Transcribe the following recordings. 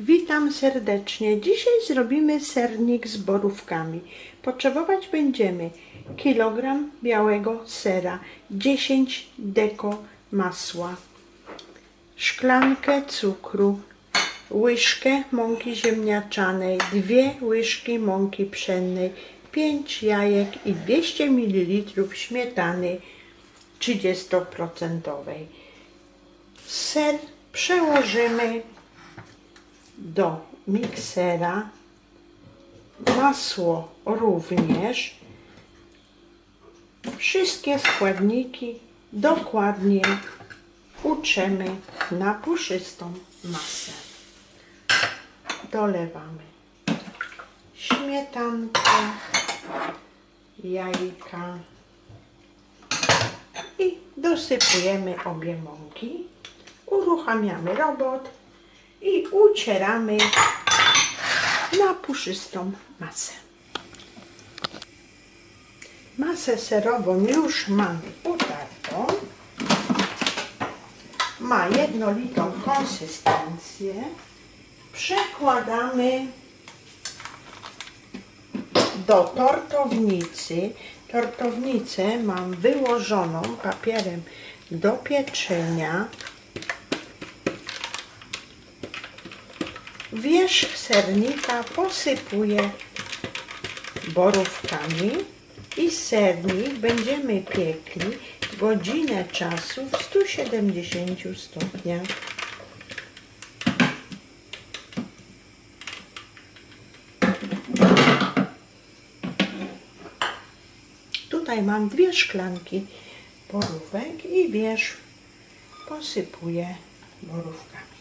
Witam serdecznie. Dzisiaj zrobimy sernik z borówkami. Potrzebować będziemy kilogram białego sera, 10 deko masła, szklankę cukru, łyżkę mąki ziemniaczanej, dwie łyżki mąki pszennej, 5 jajek i 200 ml śmietany 30%. Ser przełożymy do miksera, masło również, wszystkie składniki dokładnie utrzemy na puszystą masę. Dolewamy śmietankę, jajka i dosypujemy obie mąki. Uruchamiamy robot i ucieramy na puszystą masę. Masę serową już mamy utartą. Ma jednolitą konsystencję. Przekładamy do tortownicy. Tortownicę mam wyłożoną papierem do pieczenia. Wierzch sernika posypuję borówkami i sernik będziemy piekli godzinę czasu w 170 stopniach. Tutaj mam dwie szklanki borówek i wierzch posypuję borówkami.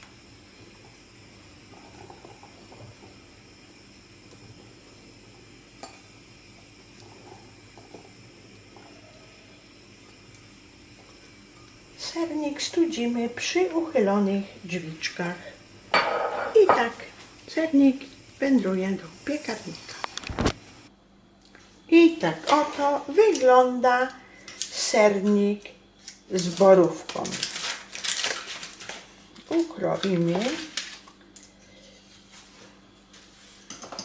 Sernik studzimy przy uchylonych drzwiczkach. I tak sernik wędruje do piekarnika. I tak oto wygląda sernik z borówką. Ukroimy.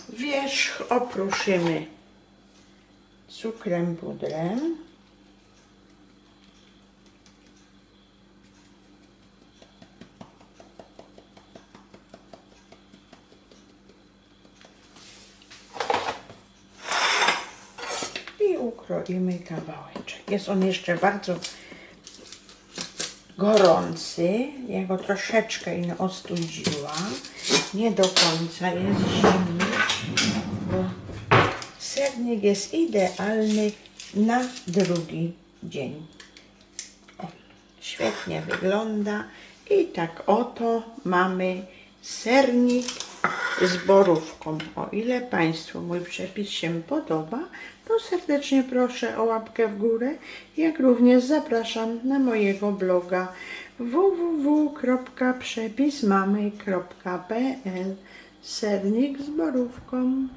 Wierzch opruszymy cukrem pudrem. i ukroimy kawałeczek. Jest on jeszcze bardzo gorący. Ja go troszeczkę ino ostudziłam. Nie do końca jest zimny, bo sernik jest idealny na drugi dzień. O, świetnie wygląda. I tak oto mamy sernik z borówką. O ile Państwu mój przepis się podoba, to serdecznie proszę o łapkę w górę, jak również zapraszam na mojego bloga www.przepismamy.pl Sernik z borówką.